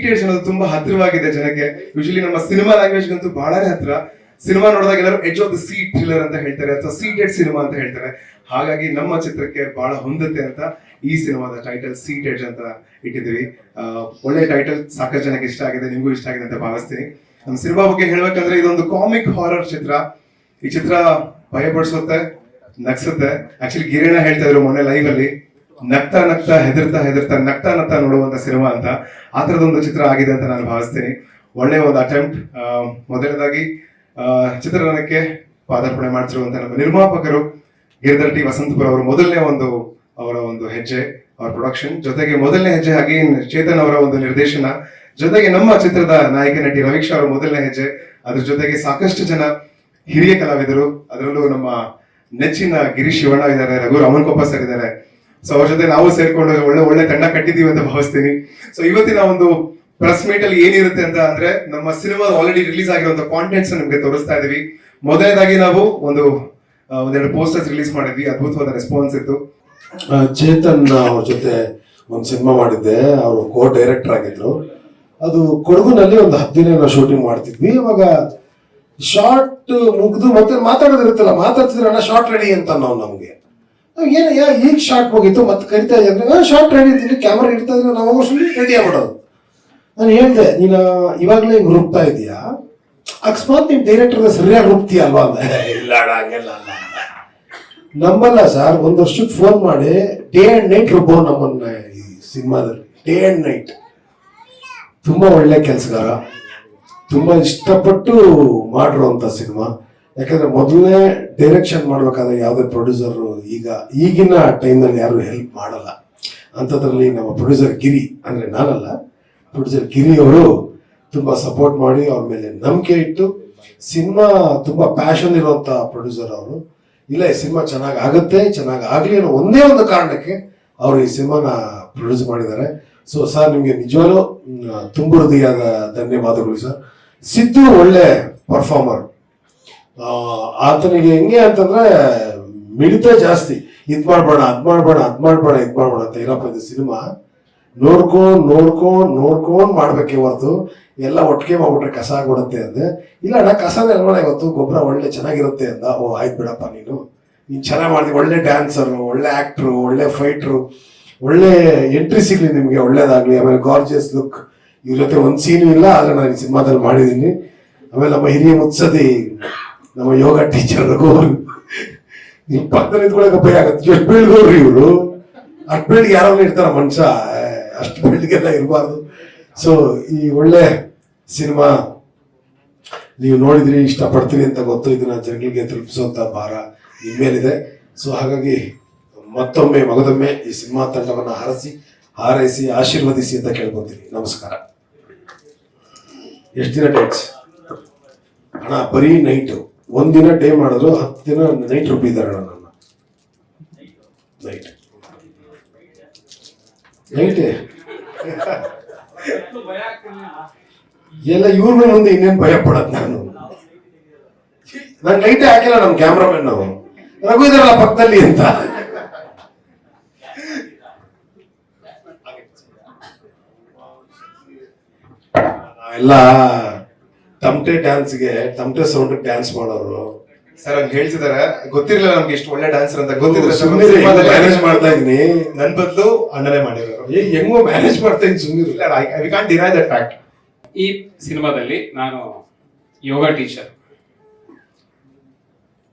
ಸೀಟೇಜ್ ಅನ್ನೋದು ತುಂಬಾ ಹತ್ತಿರವಾಗಿದೆ ಜನಕ್ಕೆ. ಯೂಶಲಿ ನಮ್ಮ ಸಿನಿಮಾ ಲ್ಯಾಂಗ್ವೇಜ್ ಅಂತೂ ಬಹಳನೇ ಹತ್ರ ಸಿನಿಮಾ ನೋಡಿದಾಗ ಎಲ್ಲರೂ edge of the seat thriller ಅಂತ ಹೇಳ್ತಾರೆ, ಅಥವಾ ಸೀಟೆಡ್ ಸಿನಿಮಾ ಅಂತ ಹೇಳ್ತಾರೆ. ಹಾಗಾಗಿ ನಮ್ಮ ಚಿತ್ರಕ್ಕೆ ಬಹಳ ಹೊಂದುತ್ತೆ ಅಂತ ಈ ಸಿನಿಮಾದ ಟೈಟಲ್ ಸೀಟ್ ಎಡ್ಜ್ ಅಂತ ಇಟ್ಟಿದ್ದೀವಿ. ಒಳ್ಳೆ ಟೈಟಲ್ ಸಾಕಷ್ಟು ಜನಕ್ಕೆ ಇಷ್ಟ ಆಗಿದೆ, ನಿಮಗೂ ಇಷ್ಟ ಆಗಿದೆ ಅಂತ ಭಾವಿಸ್ತೀನಿ. ನಮ್ಮ ಸಿನಿಮಾ ಬಗ್ಗೆ ಹೇಳ್ಬೇಕಂದ್ರೆ ಇದೊಂದು ಕಾಮಿಕ್ ಹಾರರ್ ಚಿತ್ರ. ಈ ಚಿತ್ರ ಭಯಪಡಿಸುತ್ತೆ, ನಗ್ಸುತ್ತೆ. ಆಕ್ಚುಲಿ ಗಿರಿಣ ಹೇಳ್ತಾ ಇದ್ರು ಮೊನ್ನೆ ಲೈವ್ ಅಲ್ಲಿ. ನಗ್ತಾ ನಗ್ತಾ ಹೆದರ್ತಾ ಹೆದರ್ತಾ ನಗ್ತಾ ನಗ್ತಾ ನೋಡುವಂತ ಸಿನಿಮಾ ಅಂತ ಆ ಥರದೊಂದು ಚಿತ್ರ ಆಗಿದೆ ಅಂತ ನಾನು ಭಾವಿಸ್ತೀನಿ. ಒಳ್ಳೆಯ ಒಂದು ಅಟೆಂಪ್ಟ್ ಮೊದಲನೇದಾಗಿ ಚಿತ್ರರಂಗಕ್ಕೆ ಪಾದಾರ್ಪಣೆ ಮಾಡ್ತಿರುವಂತ ನಮ್ಮ ನಿರ್ಮಾಪಕರು ಗಿರಿಧರ್ ಟಿ ವಸಂತಪುರ ಅವರು ಮೊದಲನೇ ಒಂದು ಅವರ ಒಂದು ಹೆಜ್ಜೆ, ಅವರ ಪ್ರೊಡಕ್ಷನ್ ಜೊತೆಗೆ ಮೊದಲನೇ ಹೆಜ್ಜೆ ಹಾಗೆ ಚೇತನ್ ಅವರ ಒಂದು ನಿರ್ದೇಶನ. ಜೊತೆಗೆ ನಮ್ಮ ಚಿತ್ರದ ನಾಯಕ ನಟಿ ರವೀಕ್ಷಾ ಅವರ ಮೊದಲನೇ ಹೆಜ್ಜೆ. ಅದ್ರ ಜೊತೆಗೆ ಸಾಕಷ್ಟು ಜನ ಹಿರಿಯ ಕಲಾವಿದರು. ಅದರಲ್ಲೂ ನಮ್ಮ ನೆಚ್ಚಿನ ಗಿರೀಶ್ ಶಿವಣ್ಣ ಇದ್ದಾರೆ, ರಘು ರಮನ್ ಕೊಪ್ಪ ಸರ್ ಇದ್ದಾರೆ. ಸೊ ಅವ್ರ ಜೊತೆ ನಾವು ಸೇರ್ಕೊಂಡು ಒಳ್ಳೆ ಒಳ್ಳೆ ತಂಡ ಕಟ್ಟಿದೀವಿ ಅಂತ ಭಾವಿಸ್ತೀನಿ. ಸೊ ಇವತ್ತಿನ ಒಂದು ಪ್ರೆಸ್ ಮೀಟ್ ಅಲ್ಲಿ ಏನಿರುತ್ತೆ ಅಂತ ಅಂದ್ರೆ ನಮ್ಮ ಸಿನಿಮಾ ಆಲ್ರೆಡಿ ರಿಲೀಸ್ ಆಗಿರುವಂತ ಕಾಂಟೆಂಟ್ಸ್ ನಿಮ್ಗೆ ತೋರಿಸ್ತಾ ಇದೀವಿ ಮೊದಲನೇದಾಗಿ ನಾವು ಒಂದು ಒಂದೆರಡು ಪೋಸ್ಟರ್ಸ್ ರಿಲೀಸ್ ಮಾಡಿದ್ವಿ. ಅದ್ಭುತವಾದ ರೆಸ್ಪಾನ್ಸ್ ಇತ್ತು. ಚೇತನ್ ಅವ್ರ ಜೊತೆ ಒಂದು ಸಿನಿಮಾ ಮಾಡಿದ್ದೆ. ಅವರು ಕೋ ಡೈರೆಕ್ಟರ್ ಆಗಿದ್ರು. ಅದು ಕೊಡಗುನಲ್ಲಿ ಒಂದು ಹತ್ತು ಶೂಟಿಂಗ್ ಮಾಡ್ತಿದ್ವಿ. ಇವಾಗ ಶಾರ್ಟ್ ಮುಗಿದು ಮತ್ತೆ ಮಾತಾಡೋದಿರುತ್ತಲ್ಲ ಮಾತಾಡ್ತಿದ್ರಣ್ಣ ಶಾರ್ಟ್ ರೆಡಿ ಅಂತ ನಾವು ನಮಗೆ. ಏನು ಈಗ ಶಾರ್ಟ್ ಹೋಗಿತ್ತು? ಮತ್ತೆ ಕರಿತಾ ಇದ್ರೆ ಶಾರ್ಟ್ ರೆಡಿ ಇದ್ದೀನಿ ಕ್ಯಾಮ್ರಾ ಇದ್ರೆ ನಾವು ರೆಡಿ ಆಗ್ಬಿಡೋದು. ನಾನು ಹೇಳ್ದೆ, ನೀನು ಇವಾಗಲೇ ಹಿಂಗೆ ರುಬ್ತಾ ಇದೀಯಾ ಅಕಸ್ಮಾತ್ ನೀವು ಡೈರೆಕ್ಟರ್ ಸರಿಯಾಗಿ ರುಬ್ತೀಯ ಅಲ್ವಾ? ಅಂದೆ ಇಲ್ಲ ಹಂಗೆಲ್ಲ ಅಲ್ಲ. ಸರ್ ಒಂದು ವರ್ಷಕ್ಕೆ ಫೋನ್ ಮಾಡಿ ಡೇ ಆ್ಯಂಡ್ ನೈಟ್ ರುಬ್ಬೋ ನಮ್ಮನ್ನ ಈ ಸಿನಿಮಾದಲ್ಲಿ. ಡೇ ಆ್ಯಂಡ್ ನೈಟ್ ತುಂಬ ಒಳ್ಳೆ ಕೆಲಸಗಾರ. ತುಂಬ ಇಷ್ಟಪಟ್ಟು ಮಾಡಿರುವಂತ ಸಿನಿಮಾ. ಯಾಕಂದ್ರೆ ಮೊದಲನೇ ಡೈರೆಕ್ಷನ್ ಮಾಡ್ಬೇಕಾದ್ರೆ ಯಾವುದೇ ಪ್ರೊಡ್ಯೂಸರ್ ಈಗ ಈಗಿನ ಟೈಮ್ನಲ್ಲಿ ಯಾರು ಹೆಲ್ಪ್ ಮಾಡಲ್ಲ. ಅಂಥದ್ರಲ್ಲಿ ನಮ್ಮ ಪ್ರೊಡ್ಯೂಸರ್ ಗಿರಿ ಅಂದ್ರೆ ನಾನಲ್ಲ ಪ್ರೊಡ್ಯೂಸರ್ ಗಿರಿ ಅವರು ತುಂಬಾ ಸಪೋರ್ಟ್ ಮಾಡಿ ಅವ್ರ ಮೇಲೆ ನಂಬಿಕೆ ಇಟ್ಟು ಸಿನಿಮಾ ತುಂಬಾ ಪ್ಯಾಷನ್ ಇರುವಂತ ಪ್ರೊಡ್ಯೂಸರ್ ಅವರು. ಇಲ್ಲ, ಈ ಸಿನಿಮಾ ಚೆನ್ನಾಗಿ ಆಗುತ್ತೆ, ಚೆನ್ನಾಗಿ ಆಗಲಿ ಅನ್ನೋ ಒಂದೇ ಒಂದು ಕಾರಣಕ್ಕೆ ಅವರು ಈ ಸಿನಿಮಾನ ಪ್ರೊಡ್ಯೂಸ್ ಮಾಡಿದ್ದಾರೆ. ಸೊ ಸರ್ ನಿಮಗೆ ನಿಜವಾಗ್ಲೂ ತುಂಬ ಹೃದಯದ ಧನ್ಯವಾದಗಳು ಸರ್ ಸಿದ್ದು ಒಳ್ಳೆ ಪರ್ಫಾರ್ಮರ್ ಆತನಿಗೆ ಹೆಂಗೆ ಅಂತಂದ್ರೆ, ಮಿಡಿತ ಜಾಸ್ತಿ. ಇದ್ ಮಾಡ್ಬೇಡ, ಅದ್ ಮಾಡ್ಬೇಡ ಅದ್ ಮಾಡ್ಬೇಡ, ಇದ್ ಮಾಡ್ಬೇಡ ಅಂತ ಇದು ಸಿನಿಮಾ? ನೋಡ್ಕೊಂಡ್ ನೋಡ್ಕೊಂಡ್ ನೋಡ್ಕೊಂಡ್ ಮಾಡ್ಬೇಕು ಇವತ್ತು ಎಲ್ಲ ಒಟ್ಟಿಗೆ ಮಾಡ್ಬಿಟ್ರೆ ಕಸ ಆಗ್ಬಿಡುತ್ತೆ ಅಂದೆ. ಇಲ್ಲ ಅಣ್ಣ, ಕಸನೇ ಅಲ್ವಣ ಇವತ್ತು? ಗೊಬ್ಬರ ಒಳ್ಳೆ ಚೆನ್ನಾಗಿರುತ್ತೆ ಅಂದ. ಓ, ಆಯ್ತು ಬಿಡಪ್ಪ ನೀನು. ನೀನ್ ಚೆನ್ನಾಗಿ ಮಾಡಿದ್ವಿ ಒಳ್ಳೆ ಡ್ಯಾನ್ಸರು, ಒಳ್ಳೆ ಆಕ್ಟ್ರು, ಒಳ್ಳೆ ಫೈಟ್ರು. ಒಳ್ಳೆ ಎಂಟ್ರಿ ಸಿಗ್ಲಿ ನಿಮಗೆ, ಒಳ್ಳೇದಾಗ್ಲಿ. ಆಮೇಲೆ ಗಾರ್ಜಿಯಸ್ ಲುಕ್ ಇವ್ರ ಜೊತೆ ಒಂದು ಸೀನು ಇಲ್ಲ, ಆದ್ರೆ ನಾನು ಈ ಸಿನಿಮಾದಲ್ಲಿ ಮಾಡಿದ್ದೀನಿ ಆಮೇಲೆ ನಮ್ಮ ಹಿರಿಯ ಮುತ್ಸದಿ ನಮ್ಮ ಯೋಗ ಟೀಚರ್ ನೀವು ಪಕ್ಕದಲ್ಲಿ ಇದ್ಕೊಳಕ್ಕೆ ಭಯ ಆಗತ್ತೆ. ಎಷ್ಟು ಬೆಳ್ಗೋರು ಇವರು. ಅಷ್ಟು ಬೀಳ್ಗೆ ಯಾರೋ ಇರ್ತಾರ, ಮನುಷ್ಯ. ಅಷ್ಟು ಬೀಳ್ಗೆಲ್ಲ ಇರಬಾರ್ದು. ಸೊ ಈ ಒಳ್ಳೆ ಸಿನಿಮಾ ನೀವು ನೋಡಿದ್ರಿ ಇಷ್ಟಪಡ್ತೀರಿ ಅಂತ ಗೊತ್ತು. ಇದನ್ನ ಜನಗಳಿಗೆ ತಲುಪಿಸುವಂತ ಭಾರ ನಿಮ್ಮ ಮೇಲಿದೆ. ಸೊ ಹಾಗಾಗಿ ಮತ್ತೊಮ್ಮೆ, ಮಗದೊಮ್ಮೆ ಈ ಸಿನಿಮಾ ತಂಡವನ್ನ ಹರಸಿ, ಹಾರೈಸಿ, ಆಶೀರ್ವದಿಸಿ ಅಂತ ಕೇಳ್ಕೊತೀನಿ. ನಮಸ್ಕಾರ. ಎಷ್ಟು ದಿನ ಡೇಟ್ಸ್? ಹಣ ಬರೀ ನೈಟು. ಒಂದಿನ ಡೇ ಮಾಡಿದ್ರು, ಹತ್ತು ದಿನ ನೈಟ್ ರುಬ್ಬಿದ್ದಾರೆ ನನ್ನ. ನೈಟ್ ನೈಟೇ ಎಲ್ಲ ಇವ್ರ ಮುಂದೆ ಇನ್ನೇನು ಭಯ ಪಡೋದು ನಾನು. ನಾನು ನೈಟೇ ಹಾಕಿಲ್ಲ ನಮ್ಮ ಕ್ಯಾಮ್ರಾಮನ್ ನಾವು ರಘು ಇದಾರಲ್ಲ ಪಕ್ಕದಲ್ಲಿ ಅಂತ. ಎಲ್ಲ ತಮಟೆ ಡ್ಯಾನ್ಸ್ಗೆ ತಮಟೆ ಸೌಂಡ್ ಡ್ಯಾನ್ಸ್ ಮಾಡೋರು. ಸರ್ ಹಂಗ್ ಹೇಳ್ತಿದಾರೆ. ಗೊತ್ತಿರ್ಲಿಲ್ಲ ನಮ್ಗೆ ಇಷ್ಟು ಒಳ್ಳೆ ಡ್ಯಾನ್ಸರ್ ಅಂತ. ಗೊತ್ತಿದ್ರೆ ಸುಮ್ಮನೆ ಮ್ಯಾನೇಜ್ ಮಾಡ್ತಾ ಇದೀನಿ ನನ್ ಬದಲು ಅಣ್ಣನೇ ಮಾಡಿರೋರು. ಏ ಹೆಂಗೋ ಮ್ಯಾನೇಜ್ ಮಾಡ್ತಾ ಇದ್ದೀನಿ ಸುಮ್ಮನೆ we can't deny that fact ಈ ಸಿನಿಮಾದಲ್ಲಿ ನಾನು ಯೋಗ ಟೀಚರ್.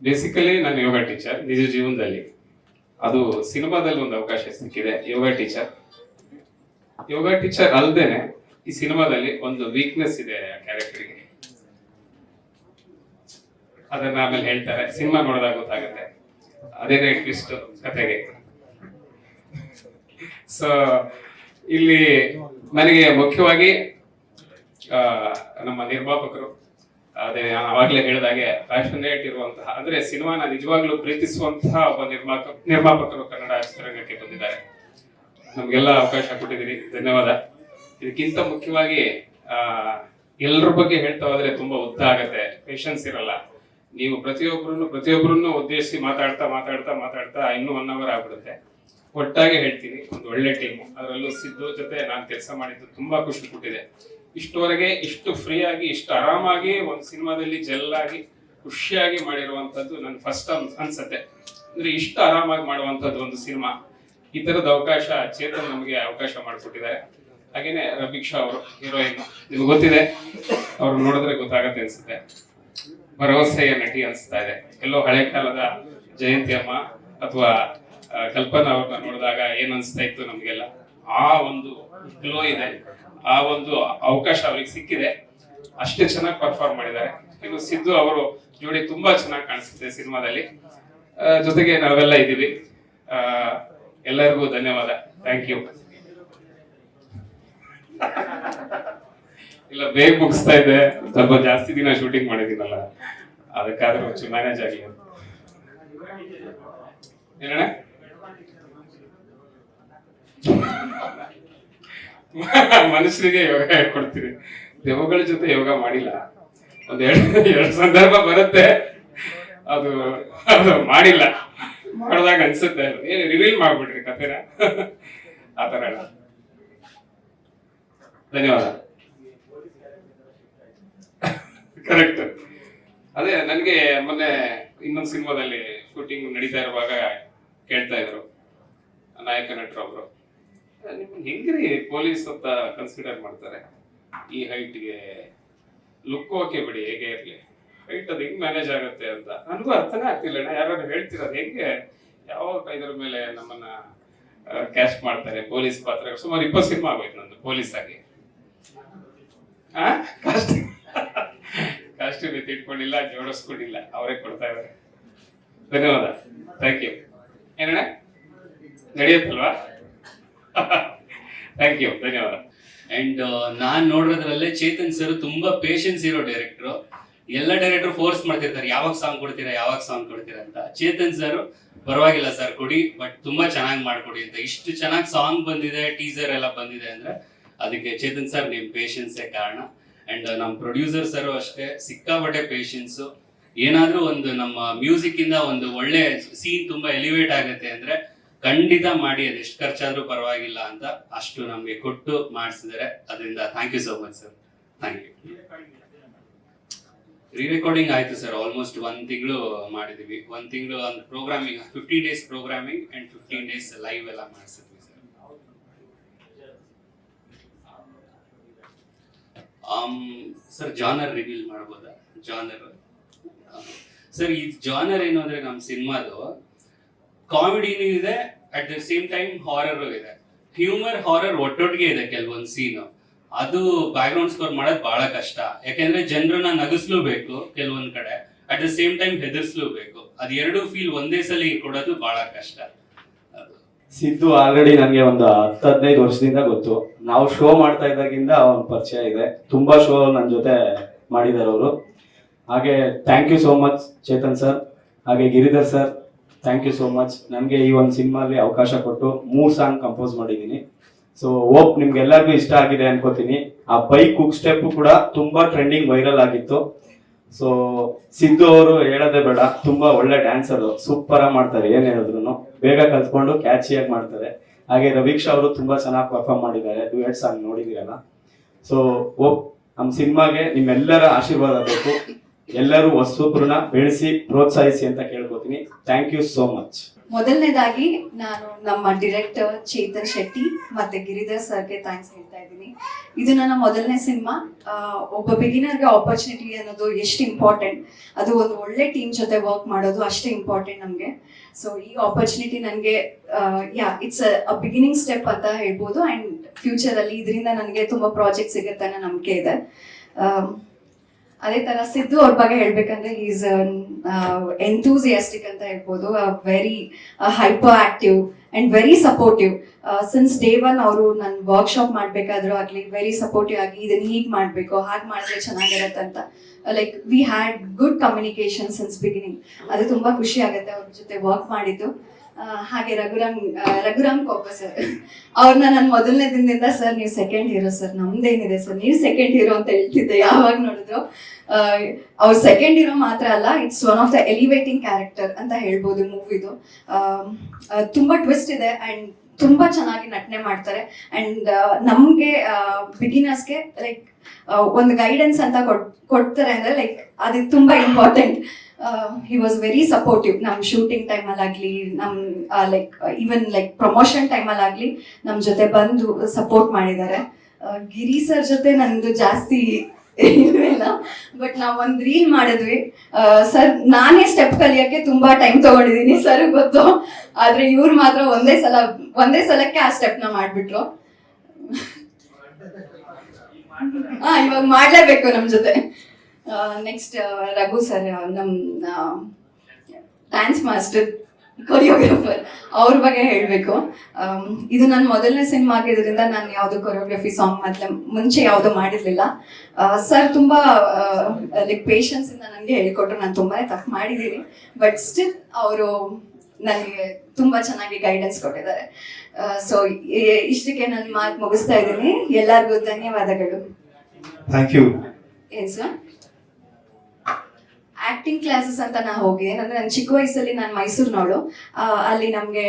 ಬೇಸಿಕಲಿ ನಾನು ಯೋಗ ಟೀಚರ್ ನಿಜ ಜೀವನದಲ್ಲಿ. ಅದು ಸಿನಿಮಾದಲ್ಲಿ ಒಂದು ಅವಕಾಶ ಸಿಕ್ಕಿದೆ ಯೋಗ ಟೀಚರ್. ಯೋಗ ಟೀಚರ್ ಅಲ್ದೇನೆ ಈ ಸಿನಿಮಾದಲ್ಲಿ ಒಂದು ವೀಕ್ನೆಸ್ ಇದೆ ಆ ಕ್ಯಾರೆಕ್ಟರ್ಗೆ ಅದನ್ನ ಆಮೇಲೆ ಹೇಳ್ತಾರೆ. ಸಿನಿಮಾ ನೋಡಿದಾಗ ಗೊತ್ತಾಗುತ್ತೆ. ಅದೇನೇ ಟ್ವಿಸ್ಟ್ ಕತೆಗೆ. ಸೊ ಇಲ್ಲಿ ನನಗೆ ಮುಖ್ಯವಾಗಿ ನಮ್ಮ ನಿರ್ಮಾಪಕರು, ಅದೇ ನಾನು ಅವಾಗಲೇ ಹೇಳಿದಾಗೆ ಪ್ಯಾಷನೇಟ್ ಇರುವಂತಹ, ಅಂದ್ರೆ ಸಿನಿಮಾನ ನಿಜವಾಗ್ಲೂ ಪ್ರೀತಿಸುವಂತಹ ಒಬ್ಬ ನಿರ್ಮಾಪ ನಿರ್ಮಾಪಕರು ಕನ್ನಡ ಚಿತ್ರರಂಗಕ್ಕೆ ಬಂದಿದ್ದಾರೆ. ನಮ್ಗೆಲ್ಲ ಅವಕಾಶ ಕೊಟ್ಟಿದ್ದೀರಿ. ಧನ್ಯವಾದ. ಇದಕ್ಕಿಂತ ಮುಖ್ಯವಾಗಿ ಎಲ್ಲರ ಬಗ್ಗೆ ಹೇಳ್ತಾ ಹೋದ್ರೆ ತುಂಬಾ ಉದ್ದ ಆಗತ್ತೆ. ಪೇಷನ್ಸ್ ಇರಲ್ಲ. ನೀವು ಪ್ರತಿಯೊಬ್ಬರನ್ನು ಪ್ರತಿಯೊಬ್ಬರನ್ನು ಉದ್ದೇಶಿಸಿ ಮಾತಾಡ್ತಾ ಮಾತಾಡ್ತಾ ಮಾತಾಡ್ತಾ ಇನ್ನೂ ಒನ್ ಅವರ್ ಆಗ್ಬಿಡುತ್ತೆ. ಒಟ್ಟಾಗಿ ಹೇಳ್ತೀನಿ, ಒಂದು ಒಳ್ಳೆ ಟೀಮ್ ಅದರಲ್ಲೂ ಸಿದ್ದು ಜೊತೆ ನಾನು ಕೆಲಸ ಮಾಡಿದ್ದು ತುಂಬಾ ಖುಷಿ ಕೊಟ್ಟಿದೆ. ಇಷ್ಟುವರೆಗೆ ಇಷ್ಟು ಫ್ರೀ ಆಗಿ, ಇಷ್ಟು ಆರಾಮಾಗಿ ಒಂದು ಸಿನಿಮಾದಲ್ಲಿ ಜಲ್ಲಾಗಿ ಖುಷಿಯಾಗಿ ಮಾಡಿರುವಂತದ್ದು ನನ್ನ ಫಸ್ಟ್ ಅನ್ಸತ್ತೆ. ಅಂದ್ರೆ ಇಷ್ಟು ಆರಾಮಾಗಿ ಮಾಡುವಂತದ್ದು ಒಂದು ಸಿನಿಮಾ. ಈ ತರದ ಅವಕಾಶ ಚೇತನ್ ನಮಗೆ ಅವಕಾಶ ಮಾಡಿಕೊಟ್ಟಿದ್ದಾರೆ. ಹಾಗೇನೆ ರಭಿಕ್ಷಾ ಅವರು ಹೀರೋಯಿನ್ ನಿಮ್ಗೆ ಗೊತ್ತಿದೆ ಅವ್ರು ನೋಡಿದ್ರೆ ಗೊತ್ತಾಗತ್ತೆ ಅನ್ಸುತ್ತೆ. ಭರವಸೆಯ ನಟಿ ಅನಿಸ್ತಾ ಇದೆ. ಎಲ್ಲೋ ಹಳೆ ಕಾಲದ ಜಯಂತಿ ಅಮ್ಮ ಅಥವಾ ಕಲ್ಪನಾ ಅವ್ರನ್ನ ನೋಡಿದಾಗ ಏನ್ ಅನ್ಸ್ತಾ ಇತ್ತು ನಮ್ಗೆಲ್ಲ? ಆ ಒಂದು ಗ್ಲೋ ಇದೆ. ಆ ಒಂದು ಅವಕಾಶ ಅವ್ರಿಗೆ ಸಿಕ್ಕಿದೆ. ಅಷ್ಟೇ ಚೆನ್ನಾಗಿ ಪರ್ಫಾರ್ಮ್ ಮಾಡಿದ್ದಾರೆ. ಇನ್ನು ಸಿದ್ದು ಅವರು ಜೋಡಿ ತುಂಬಾ ಚೆನ್ನಾಗಿ ಕಾಣಿಸುತ್ತೆ ಸಿನಿಮಾದಲ್ಲಿ. ಜೊತೆಗೆ ನಾವೆಲ್ಲ ಇದ್ದೀವಿ. ಎಲ್ಲರಿಗೂ ಧನ್ಯವಾದ. ಥ್ಯಾಂಕ್ ಯು ಇಲ್ಲ, ಬೇಗ ಮುಗಿಸ್ತಾ ಇದ್ದೆ ಸ್ವಲ್ಪ ಜಾಸ್ತಿ ದಿನ ಶೂಟಿಂಗ್ ಮಾಡಿದ್ದೀನಲ್ಲ. ಅದಕ್ಕಾದ್ರೆ ಒಂಚೂರು ಮ್ಯಾನೇಜ್ ಆಗಲಿ. ಮನುಷ್ಯರಿಗೆ ಯೋಗ ಹೇಳ್ಕೊಡ್ತೀರಿ. ದೇವಗಳ ಜೊತೆ ಯೋಗ ಮಾಡಿಲ್ಲ. ಒಂದ್ ಎರಡು ಸಂದರ್ಭ ಬರುತ್ತೆ. ಅದು ಅದು ಮಾಡಿಲ್ಲ. ಮಾಡಿದಾಗ ಅನ್ಸುತ್ತೆ. ಏನು ರಿವೀಲ್ ಮಾಡ್ಬಿಡ್ರಿ ಕತೆನ ಆತರ. ಧನ್ಯವಾದ. ಕರೆಕ್ಟ್ ಅದೇ, ನನಗೆ ಮೊನ್ನೆ ಇನ್ನೊಂದು ಸಿನಿಮಾದಲ್ಲಿ ಶೂಟಿಂಗ್ ನಡೀತಾ ಇರುವಾಗ ಕೇಳ್ತಾ ಇದ್ರು, ನಾಯಕ ನಟರು ಅವರು. ನಿಮ್ಮನ್ನ ಹೆಂಗ್ರಿ ಪೊಲೀಸ್ ಅಂತ ಕನ್ಸಿಡರ್ ಮಾಡ್ತಾರೆ? ಈ ಹೈಟ್ಗೆ ಲುಕ್ ಓಕೆ ಬಿಡಿ, ಹೇಗೆ ಇರಲಿ? ಹೈಟ್ ಅದು ಹೆಂಗ್ ಮ್ಯಾನೇಜ್ ಆಗುತ್ತೆ ಅಂತ. ನನಗೂ ಅರ್ಥನೇ ಆಗ್ತಿಲ್ಲ ಯಾರು ಹೇಳ್ತಿರೋದು ಹೆಂಗೆ? ಯಾವ ಇದ್ರ ಮೇಲೆ ನಮ್ಮನ್ನ ಕ್ಯಾಶ್ ಮಾಡ್ತಾರೆ ಪೊಲೀಸ್ ಪಾತ್ರ ಸುಮಾರು ಇಪ್ಪತ್ತು ಸಿನಿಮಾ ಆಗೋಯ್ತು ನಂದು ಪೊಲೀಸ್ ಆಗಿ. ಆ? ಕಾಸ್ಟ್ಯೂಮ್ ಕಾಸ್ಟ್ಯೂಮ್ ಎತ್ತಿ ಇಟ್ಕೊಂಡಿಲ್ಲ, ಜೋಡಿಸ್ಕೊಂಡಿಲ್ಲ. ಅವರೇ ಕೊಡ್ತಾ ಇದ್ದಾರೆ. ಧನ್ಯವಾದ. ಥ್ಯಾಂಕ್ ಯು ಏನಣ್ಣ? ನಡೆಯುತ್ತಲ್ವಾ? ಥ್ಯಾಂಕ್ ಯು ಧನ್ಯವಾದ. ಅಂಡ್ ನಾನ್ ನೋಡಿರೋದ್ರಲ್ಲೇ ಚೇತನ್ ಸರ್ ತುಂಬಾ ಪೇಷನ್ಸ್ ಇರೋ ಡೈರೆಕ್ಟರ್ ಎಲ್ಲ ಡೈರೆಕ್ಟರ್ ಫೋರ್ಸ್ ಮಾಡ್ತಿರ್ತಾರೆ. ಯಾವಾಗ ಸಾಂಗ್ ಕೊಡ್ತೀರಾ, ಯಾವಾಗ ಸಾಂಗ್ ಕೊಡ್ತೀರಾ ಅಂತ. ಚೇತನ್ ಸರ್ ಪರವಾಗಿಲ್ಲ ಸರ್ ಕೊಡಿ ಬಟ್ ತುಂಬಾ ಚೆನ್ನಾಗಿ ಮಾಡ್ಕೊಡಿ ಅಂತ. ಇಷ್ಟು ಚೆನ್ನಾಗಿ ಸಾಂಗ್ ಬಂದಿದೆ ಟೀಸರ್ ಎಲ್ಲ ಬಂದಿದೆ ಅಂದ್ರೆ, ಅದಕ್ಕೆ ಚೇತನ್ ಸರ್ ನಿಮ್ ಪೇಷನ್ಸೇ ಕಾರಣ. ಅಂಡ್ ನಮ್ಮ ಪ್ರೊಡ್ಯೂಸರ್ ಸರ್ ಅಷ್ಟೇ. ಸಿಕ್ಕಾಪಟ್ಟೆ ಪೇಷನ್ಸ್ ಏನಾದ್ರೂ ಒಂದು ನಮ್ಮ ಮ್ಯೂಸಿಕ್ ಇಂದ ಒಂದು ಒಳ್ಳೆ ಸೀನ್ ತುಂಬಾ ಎಲಿವೇಟ್ ಆಗುತ್ತೆ ಅಂದ್ರೆ ಖಂಡಿತ ಮಾಡಿ, ಅದು ಎಷ್ಟು ಖರ್ಚಾದ್ರೂ ಪರವಾಗಿಲ್ಲ ಅಂತ ಅಷ್ಟು ನಮಗೆ ಕೊಟ್ಟು ಮಾಡಿಸಿದರೆ ಅದರಿಂದ thank you so much sir thank you re recording ಆಯ್ತು ಸರ್ ಆಲ್ಮೋಸ್ಟ್ ಒಂದ್ ತಿಂಗಳು ಮಾಡಿದೀವಿ. ಒಂದ್ ತಿಂಗಳು, ಒಂದು programming fifteen days programming and fifteen days live ಎಲ್ಲ ಮಾಡಿಸಿದ್ವಿ ಸರ್, ಜಾನರ್ ರಿವೀಲ್ ಮಾಡ್ಬೋದಾ? ಜಾನರ್. ಸರ್, ಈ ಜಾನರ್ ಏನು ಅಂದ್ರೆ ನಮ್ಮ ಸಿನಿಮಾದು ಕಾಮಿಡಿನೂ ಇದೆ at the same time horror ಇದೆ. ಹ್ಯೂಮರ್ ಹಾರರ್ ಒಟ್ಟೊಟ್ಟಿಗೆ ಇದೆ ಕೆಲವೊಂದು ಸೀನ್ ಅದು ಬ್ಯಾಕ್ಗ್ರೌಂಡ್ ಸ್ಕೋರ್ ಮಾಡೋದು ಬಹಳ ಕಷ್ಟ. ಯಾಕೆಂದ್ರೆ ಜನರನ್ನ ನಗಿಸ್ಲೂಬೇಕು ಕೆಲವೊಂದ್ ಕಡೆ. ಅಟ್ ದ ಸೇಮ್ ಟೈಮ್ ಹೆದರ್ಸ್ಲೂಬೇಕು. ಅದ್ ಎರಡು ಫೀಲ್ ಒಂದೇ ಸಲ ಕೊಡೋದು ಬಹಳ ಕಷ್ಟ. ಸಿದ್ದು ಆಲ್ರೆಡಿ ನನಗೆ ಒಂದು ಹತ್ತು ಹದಿನೈದು ವರ್ಷದಿಂದ ಗೊತ್ತು. ನಾವು ಶೋ ಮಾಡ್ತಾ ಇದ್ದಾಗಿಂದ ಅವ್ನ ಪರಿಚಯ ಇದೆ. ತುಂಬಾ ಶೋ ನನ್ನ ಜೊತೆ ಮಾಡಿದ್ದಾರೆ ಅವರು. ಹಾಗೆ thank you so much Chetan sir ಹಾಗೆ Giridhar sir thank you so much ನನಗೆ ಈ ಒಂದು ಸಿನಿಮಾಲಿ ಅವಕಾಶ ಕೊಟ್ಟು ಮೂರು ಸಾಂಗ್ ಕಂಪೋಸ್ ಮಾಡಿದ್ದೀನಿ ಸೊ ಹೋಪ್ ನಿಮ್ಗೆಲ್ಲರಿಗೂ ಇಷ್ಟ ಆಗಿದೆ ಅನ್ಕೋತೀನಿ. ಆ ಬೈಕ್ ಕುಕ್ ಸ್ಟೆಪ್ ಕೂಡ ತುಂಬಾ ಟ್ರೆಂಡಿಂಗ್ ವೈರಲ್ ಆಗಿತ್ತು. ಸೊ ಸಿದ್ದು ಅವರು ಹೇಳೋದೇ ಬೇಡ. ತುಂಬಾ ಒಳ್ಳೆ ಡ್ಯಾನ್ಸರ್ ಸೂಪರ್ ಆಗಿ ಮಾಡ್ತಾರೆ, ಏನ್ ಹೇಳಿದ್ರು ಬೇಗ ಕಲ್ತ್ಕೊಂಡು ಕ್ಯಾಚಿಯಾಗಿ ಮಾಡ್ತಾರೆ. ಹಾಗೆ ರವೀಕ್ಷಾ ಅವರು ತುಂಬಾ ಚೆನ್ನಾಗಿ ಪರ್ಫಾರ್ಮ್ ಮಾಡಿದ್ದಾರೆ. ಡ್ಯೂಯೆಟ್ ಸಾಂಗ್ ನೋಡಿದಿರಲ್ಲ ಸೊ ಓ ನಮ್ಮ ಸಿನಿಮಾಗೆ ನಿಮ್ಮೆಲ್ಲರ ಆಶೀರ್ವಾದ ಬೇಕು. ಎಲ್ಲರೂ ಹೊಸಬ್ರನ್ನ ಬೆಳೆಸಿ, ಪ್ರೋತ್ಸಾಹಿಸಿ ಅಂತ ಕೇಳ್ಕೊತೀನಿ ಥ್ಯಾಂಕ್ ಯು ಸೋ ಮಚ್ ಮೊದಲನೇದಾಗಿ ನಾನು ನಮ್ಮ ಡಿರೆಕ್ಟರ್ ಚೇತನ್ ಶೆಟ್ಟಿ ಮತ್ತೆ ಗಿರಿಧರ್ ಸರ್ಗೆ ಥ್ಯಾಂಕ್ಸ್ ಹೇಳ್ತಾ ಇದ್ದೀನಿ. ಇದು ನನ್ನ ಮೊದಲನೇ ಸಿನಿಮಾ. ಒಬ್ಬ ಬಿಗಿನರ್ಗೆ ಆಪರ್ಚುನಿಟಿ ಅನ್ನೋದು ಎಷ್ಟು ಇಂಪಾರ್ಟೆಂಟ್ ಅದು ಒಂದು ಒಳ್ಳೆ ಟೀಮ್ ಜೊತೆ ವರ್ಕ್ ಮಾಡೋದು ಅಷ್ಟೇ ಇಂಪಾರ್ಟೆಂಟ್ ನಮಗೆ. ಸೊ ಈ ಆಪರ್ಚುನಿಟಿ ನನಗೆ yeah it's a beginning step ಅಂತ ಹೇಳ್ಬೋದು. ಆ್ಯಂಡ್ ಫ್ಯೂಚರಲ್ಲಿ ಇದರಿಂದ ನನಗೆ ತುಂಬ ಪ್ರಾಜೆಕ್ಟ್ ಸಿಗುತ್ತೆ ಅನ್ನೋ ನಂಬಿಕೆ ಇದೆ. ಅದೇ ತರ ಸಿದ್ದು ಅವ್ರ ಬಗ್ಗೆ ಹೇಳ್ಬೇಕಂದ್ರೆ ಈಸ್ ಎಂಥೂಸಿಯಾಸ್ಟಿಕ್ ಅಂತ ಹೇಳ್ಬೋದು very hyper active and very supportive since day one ಅವರು ನನ್ನ ವರ್ಕ್ಶಾಪ್ ಮಾಡ್ಬೇಕಾದ್ರು ಆಗ್ಲಿ ವೆರಿ ಸಪೋರ್ಟಿವ್ ಆಗಿ ಇದನ್ನ ಹೀಗ್ ಮಾಡ್ಬೇಕು, ಹಾಗೆ ಮಾಡಿದ್ರೆ ಚೆನ್ನಾಗಿರತ್ತೆ ಅಂತ. Like we had good communication since beginning ಅದು ತುಂಬಾ ಖುಷಿ ಆಗುತ್ತೆ ಅವ್ರ ಜೊತೆ ವರ್ಕ್ ಮಾಡಿದ್ದು. ಹಾಗೆ ರಘುರಾಮ್ ರಘುರಾಮ್ ಕೊಪ್ಪ ಸರ್ ಅವ್ರನ್ನ ನಾನು ಮೊದಲನೇ ದಿನದಿಂದ ಸರ್ ನೀವು ಸೆಕೆಂಡ್ ಹೀರೋ ಸರ್ ನಮ್ದೇನಿದೆ ಸರ್ ನೀವು ಸೆಕೆಂಡ್ ಹೀರೋ ಅಂತ ಹೇಳ್ತಿದ್ದೆ ಯಾವಾಗ ನೋಡಿದ್ರು. ಅವ್ರ ಸೆಕೆಂಡ್ ಹೀರೋ ಮಾತ್ರ ಅಲ್ಲ it's one of the elevating character ಅಂತ ಹೇಳ್ಬೋದು ಮೂವಿದು ತುಂಬಾ ಟ್ವಿಸ್ಟ್ ಇದೆ ಅಂಡ್ ತುಂಬಾ ಚೆನ್ನಾಗಿ ನಟನೆ ಮಾಡ್ತಾರೆ. ಅಂಡ್ ನಮ್ಗೆ ಬಿಗಿನರ್ಸ್ಗೆ ಲೈಕ್ ಒಂದು ಗೈಡೆನ್ಸ್ ಅಂತ ಕೊಡ್- ಕೊಡ್ತಾರೆ ಅಂದ್ರೆ ಲೈಕ್ ಅದು ತುಂಬಾ important he was very supportive ನಮ್ ಶೂಟಿಂಗ್ ಟೈಮಲ್ಲಿ ಆಗ್ಲಿ ನಮ್ ಲೈಕ್ ಈವನ್ ಲೈಕ್ ಪ್ರಮೋಷನ್ ಟೈಮಲ್ಲಿ ಆಗ್ಲಿ ನಮ್ ಜೊತೆ ಬಂದು ಸಪೋರ್ಟ್ ಮಾಡಿದ್ದಾರೆ. ಗಿರಿ ಸರ್ ಜೊತೆ ನಂದು ಜಾಸ್ತಿ ಇಲ್ಲ ಬಟ್ ನಾವ್ ಒಂದ್ ರೀಲ್ ಮಾಡಿದ್ವಿ. ಸರ್, ನಾನೇ ಸ್ಟೆಪ್ ಕಲಿಯಕ್ಕೆ ತುಂಬಾ ಟೈಮ್ ತಗೊಂಡಿದ್ದೀನಿ. ಸರ್ ಗೊತ್ತು. ಆದ್ರೆ ಇವ್ರು ಮಾತ್ರ ಒಂದೇ ಸಲ, ಒಂದೇ ಸಲಕ್ಕೆ ಆ ಸ್ಟೆಪ್ನ ಮಾಡ್ಬಿಟ್ರು. ಹಾ ಇವಾಗ ಮಾಡ್ಲೇಬೇಕು ನಮ್ ಜೊತೆ. ನೆಕ್ಸ್ಟ್ ರಘು ಸರ್ ನಮ್ ಡ್ಯಾನ್ಸ್ ಮಾಸ್ಟರ್ ಕೊರಿಯೋಗ್ರಾಫರ್ ಅವ್ರ ಬಗ್ಗೆ ಹೇಳ್ಬೇಕು. ಇದು ನನ್ನ ಮೊದಲನೇ ಸಿನಿಮಾ ಆಗಿದ್ರಿಂದ ನಾನು ಯಾವ್ದು ಕೊರಿಯೋಗ್ರಫಿ ಸಾಂಗ್ ಮತ್ತೆ ಮುಂಚೆ ಯಾವ್ದು ಮಾಡಿರಲಿಲ್ಲ. ಸರ್ ತುಂಬಾ ಲೈಕ್ ಪೇಷನ್ಸ್ ಇಂದ ನನಗೆ ಹೇಳ್ಕೊಟ್ರು. ನಾನು ತುಂಬಾ ತಪ್ಪು ಮಾಡಿದ್ದೀನಿ. ಬಟ್ ಸ್ಟಿಲ್ ಅವರು ನನಗೆ ತುಂಬಾ ಚೆನ್ನಾಗಿ ಗೈಡೆನ್ಸ್ ಕೊಟ್ಟಿದ್ದಾರೆ. ಸೊ ಇಷ್ಟಕ್ಕೆ ನಾನು ಮಾತು ಮುಗಿಸ್ತಾ ಇದ್ದೀನಿ. ಎಲ್ಲರಿಗೂ ಧನ್ಯವಾದಗಳು. ಥ್ಯಾಂಕ್ ಯು ಏನ್ ಸರ್ ಆಕ್ಟಿಂಗ್ ಕ್ಲಾಸಸ್ ಅಂತ ನಾ ಹೋಗಿದ್ದೆ. ಅಂದ್ರೆ ನನ್ನ ಚಿಕ್ಕ ವಯಸ್ಸಲ್ಲಿ ನಾನು ಮೈಸೂರಿನವಳು. ಅಲ್ಲಿ ನಮಗೆ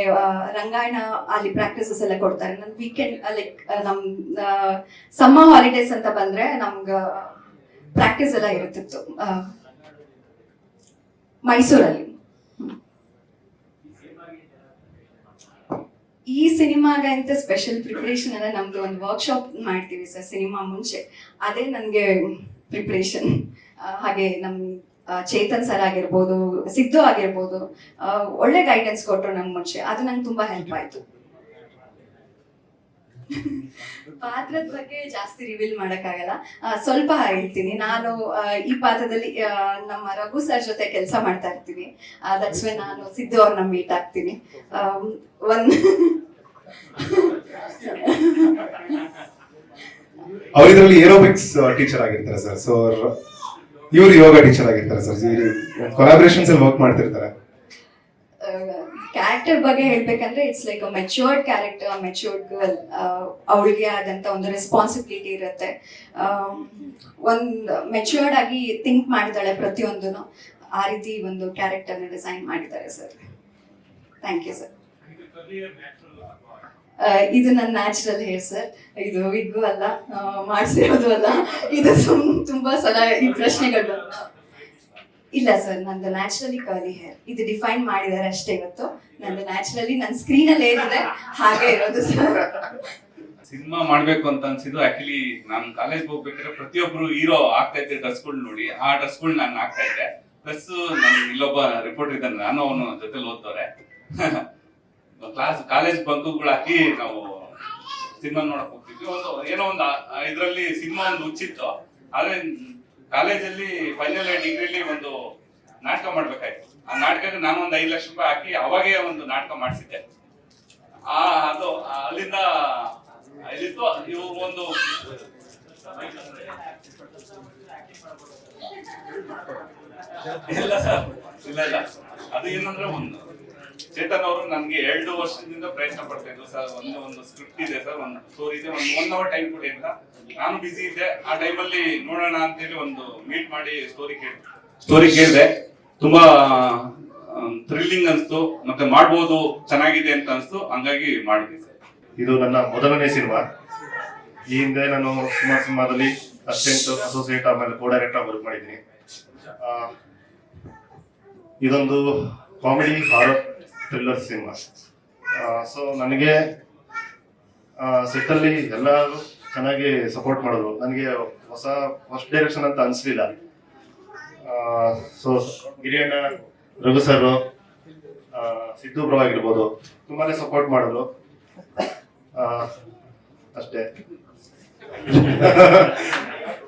ರಂಗಾಯಣ, ಅಲ್ಲಿ ಪ್ರಾಕ್ಟೀಸಸ್ ಎಲ್ಲ ಕೊಡ್ತಾರೆ. ನನ್ನ ವೀಕೆಂಡ್ ಲೈಕ್ ನಮ್ ಸಮ್ಮರ್ ಹಾಲಿಡೇಸ್ ಅಂತ ಬಂದ್ರೆ ನಮ್ಗೆ ಪ್ರಾಕ್ಟೀಸ್ ಎಲ್ಲ ಇರುತ್ತಿತ್ತು. ಮೈಸೂರಲ್ಲಿ. ಈ ಸಿನಿಮಾಗೆ ಅಂತ ಸ್ಪೆಷಲ್ ಪ್ರಿಪ್ರೇಷನ್ ಅಂದ್ರೆ ನಮ್ದು ಒಂದು ವರ್ಕ್ಶಾಪ್ ಮಾಡ್ತೀವಿ ಸರ್, ಸಿನಿಮಾ ಮುಂಚೆ. ಅದೇ ನನಗೆ ಪ್ರಿಪ್ರೇಷನ್ ಹಾಗೆ ನಮ್ ಚೇತನ್ ಸರ್ ಆಗಿರ್ಬೋದು, ಸಿದ್ದು ಆಗಿರ್ಬೋದು ಒಳ್ಳೆ ಗೈಡೆನ್ಸ್ ಕೊಟ್ಟರು ನಮ್ಮ ಮುಂಚೆ. ಅದು ನಂಗೆ ತುಂಬಾ ಹೆಲ್ಪ್ ಆಯ್ತು. ಪಾತ್ರದ ಬಗ್ಗೆ ಜಾಸ್ತಿ ರಿವೀಲ್ ಮಾಡೋಕ್ಕಾಗಲ್ಲ. ಸ್ವಲ್ಪ ಹೇಳ್ತೀನಿ. ನಾನು ಈ ಪಾತ್ರದಲ್ಲಿ ನಮ್ಮ ರಘು ಸರ್ ಜೊತೆ ಕೆಲಸ ಮಾಡ್ತಾ ಇರ್ತೀನಿ. ದಟ್ಸ್ ನಾನು ಸಿದ್ದು ಅವ್ರನ್ನ ಮೀಟ್ ಆಗ್ತೀನಿ. ಒಂದು ಒಂದ್ ಅವ್ರು ಏರೋಬಿಕ್ಸ್ ಟೀಚರ್ ಆಗಿರ್ತಾರೆ ಸರ್. ಸೊ ಇವ್ರು ಯೋಗ ಟೀಚರ್ ಆಗಿರ್ತಾರೆ ಸರ್ ಕೊಲಾಬ್ರೇಷನ್ಸ್ ಅಲ್ಲಿ ವರ್ಕ್ ಮಾಡ್ತಿರ್ತಾರೆ. ಕ್ಯಾರೆಕ್ಟರ್ ಬಗ್ಗೆ ಹೇಳ್ಬೇಕಂದ್ರೆ it's like a matured character matured girl ಅವಳಿಗೆ ಆದಂತ ಒಂದು ರೆಸ್ಪಾನ್ಸಿಬಿಲಿಟಿ ಇರುತ್ತೆ. ಒಂದು ಮೆಚ್ಯೂರ್ಡ್ ಆಗಿ ಥಿಂಕ್ ಮಾಡಿದಾಳೆ ಪ್ರತಿಯೊಂದನ್ನು. ಆ ರೀತಿ ಒಂದು ಕ್ಯಾರೆಕ್ಟರ್ನ ಡಿಸೈನ್ ಮಾಡಿದ್ದಾರೆ ಸರ್ ಥ್ಯಾಂಕ್ ಯು ಸರ್ ಇದು ನನ್ನ ನ್ಯಾಚುರಲ್ ಹೇರ್ ಸರ್ ಇದು ವಿಗ್ಗು ಅಲ್ಲ ಮಾಡಿಸಿರೋದು ಅಲ್ಲ. ಇದು ಸುಮ್- ತುಂಬಾ ಸಲ ಈ ಪ್ರಶ್ನೆಗಳು ಇಲ್ಲ ಸರ್ ನಂದು ನ್ಯಾಚುರಲಿ ಕರ್ಲಿ ಹೇರ್ ಇದು ಡಿಫೈನ್ ಮಾಡಿದ್ದಾರೆ ಅಷ್ಟೇ ಇವತ್ತು. ನಂದು ನ್ಯಾಚುರಲಿ ನನ್ನ ಸ್ಕ್ರೀನ್ ಅಲ್ಲಿ ಏನಿದೆ, ಹಾಗೆ ಇರೋದು ಸರ್ ಸಿನಿಮಾ ಮಾಡ್ಬೇಕು ಅಂತ ಅನ್ಸಿದ್ದು ಆಕ್ಚುಲಿ ನಾನು ಕಾಲೇಜ್ ಹೋಗ್ಬೇಕಾದ್ರೆ ಪ್ರತಿಯೊಬ್ರು ಹೀರೋ ಆಗ್ತಾ ಇದ್ದೆ ಡ್ರೆಸ್ಗಳು ನೋಡಿ, ಆ ಡ್ರೆಸ್ಗಳು ನಾನು ಹಾಕ್ತಾ ಇದ್ದೆ. ಪ್ಲಸ್ ಇಲ್ಲೊಬ್ಬ ರಿಪೋರ್ಟರ್ ಇದ್ದಾನೆ, ನಾನು ಅವನು ಜೊತೆಲಿ ಓದ್ತವ್ರೆ. ಕ್ಲಾಸ್ ಕಾಲೇಜ್ ಬಂಕುಗಳು ಹಾಕಿ ನಾವು ಸಿನಿಮಾ ನೋಡಕ್ ಹೋಗ್ತಿದ್ವಿ. ಒಂದು, ಏನೋ ಒಂದು ಇದರಲ್ಲಿ ಸಿನಿಮಾ ಒಂದು ಹುಚ್ಚಿತ್ತು. ಆದ್ರೆ ಕಾಲೇಜಲ್ಲಿ ಫೈನಲ್ ಡಿಗ್ರಿಲಿ ಒಂದು ನಾಟಕ ಮಾಡ್ಬೇಕಾಯ್ತು. ಆ ನಾಟಕಕ್ಕೆ ನಾನು ಒಂದು ಐದು ಲಕ್ಷ ರೂಪಾಯಿ ಹಾಕಿ ಅವಾಗೇ ಒಂದು ನಾಟಕ ಮಾಡಿಸಿದ್ದೆ. ಆ, ಅದು ಅಲ್ಲಿಂದ, ಇಲ್ಲಿತ್ತು ಇವು ಒಂದು ಇಲ್ಲ ಸರ್, ಇಲ್ಲ ಇಲ್ಲ. ಅದು ಏನಂದ್ರೆ ಒಂದು ಚೇತನ್ ಅವರು ನನ್ಗೆ ಎರಡು ವರ್ಷದಿಂದ ಪ್ರಯತ್ನ ಪಡ್ತಾ ಇದ್ರು ಸರ್. ಒಂದು ಒಂದು ಸ್ಕ್ರಿಪ್ಟ್ ಇದೆ ಸರ್, ಒಂದು ಸ್ಟೋರಿ ಇದೆ, ಒಂದು ಒನ್ ಅವರ್ ಟೈಮ್ ಕೊಡಿ ಅಂತ. ನಾನು ಬಿಸಿ ಇದ್ದೆ. ಆ ಟೈಮಲ್ಲಿ ನೋಡೋಣ ಅಂತ ಹೇಳಿ ಒಂದು ಮೀಟ್ ಮಾಡಿ ಸ್ಟೋರಿ ಕೇಳಿ ಸ್ಟೋರಿ ಕೇಳಿದೆ. ತುಂಬಾ ಥ್ರಿಲ್ಲಿಂಗ್ ಅನಿಸ್ತು. ಮತ್ತೆ ಮಾಡ್ಬೋದು, ಚೆನ್ನಾಗಿದೆ ಅಂತ ಅನಿಸ್ತು. ಹಂಗಾಗಿ ಮಾಡಿದೆ ಸರ್. ಇದು ನನ್ನ ಮೊದಲನೇ ಸಿನಿಮಾ. ಈ ಹಿಂದೆ ನಾನು ಸುಮಾರು ಸಿನಿಮಾದಲ್ಲಿ ಅಸಿಸ್ಟೆಂಟ್ ಅಸೋಸಿಯೇಟ್ ಆಮೇಲೆ ಕೋ ಡೈರೆಕ್ಟರ್ ವರ್ಕ್ ಮಾಡಿದ್ದೀನಿ. ಇದೊಂದು comedy horror thriller cinema. So ನನಗೆ ಸೆಟ್ಟಲ್ಲಿ ಎಲ್ಲರೂ ಚೆನ್ನಾಗಿ ಸಪೋರ್ಟ್ ಮಾಡಿದ್ರು. ನನಗೆ ಹೊಸ ಫಸ್ಟ್ ಡೈರೆಕ್ಷನ್ ಅಂತ ಅನಿಸ್ಲಿಲ್ಲ. So Giriyanna, Raghu sir Siddu bro ಆಗಿರ್ಬೋದು, ತುಂಬಾನೇ ಸಪೋರ್ಟ್ ಮಾಡಿದ್ರು. ಅಷ್ಟೇ.